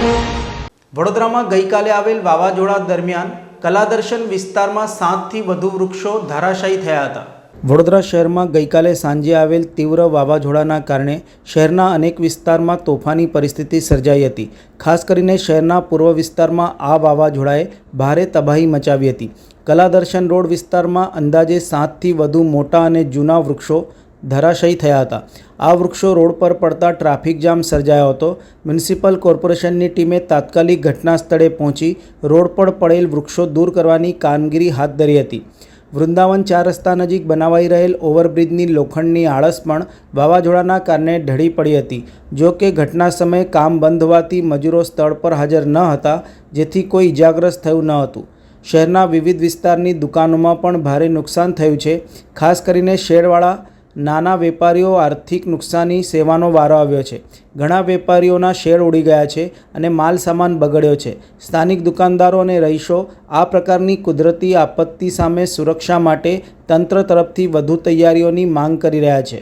વડોદરામાં ગઈકાલે આવેલ વાવાઝોડા દરમિયાન કલાદર્શન વિસ્તારમાં સાતથી વધુ વૃક્ષો ધરાશાયી થયા હતા. વડોદરા શહેરમાં ગઈકાલે સાંજે આવેલ તીવ્ર વાવાઝોડાના કારણે શહેરના અનેક વિસ્તારમાં તોફાની પરિસ્થિતિ સર્જાઈ હતી. ખાસ કરીને શહેરના પૂર્વ વિસ્તારમાં આ વાવાઝોડાએ ભારે તબાહી મચાવી હતી. કલાદર્શન રોડ વિસ્તારમાં અંદાજે સાતથી વધુ મોટા અને જૂના વૃક્ષો ધરાશયી થયા હતા. આ વૃક્ષો રોડ પર પડતા ટ્રાફિક જામ સર્જાયો હતો. મ્યુનિસિપલ કોર્પોરેશનની ટીમે તાત્કાલિક ઘટના સ્થળે પહોંચી રોડ પર પડેલ વૃક્ષો દૂર કરવાની કામગીરી હાથ ધરી હતી. વૃંદાવન ચાર રસ્તા નજીક બનાવાઈ રહેલ ઓવરબ્રિજની લોખંડની આળસ પણ વાવાઝોડાના કારણે ઢળી પડી હતી. જો કે ઘટના સમયે કામ બંધ હોવાથી મજૂરો સ્થળ પર હાજર ન હતા, જેથી કોઈ ઇજાગ્રસ્ત થયું ન હતું. શહેરના વિવિધ વિસ્તારની દુકાનોમાં પણ ભારે નુકસાન થયું છે. ખાસ કરીને શેડવાળા નાના વેપારીઓ આર્થિક નુકસાની સેવાનો વારો આવ્યો છે. ઘણા વેપારીઓના શેર ઉડી ગયા છે અને માલ સામાન બગડ્યો છે. સ્થાનિક દુકાનદારો અને રહીશો આ પ્રકારની કુદરતી આપત્તિ સામે સુરક્ષા માટે તંત્ર તરફથી વધુ તૈયારીઓની માંગ કરી રહ્યા છે.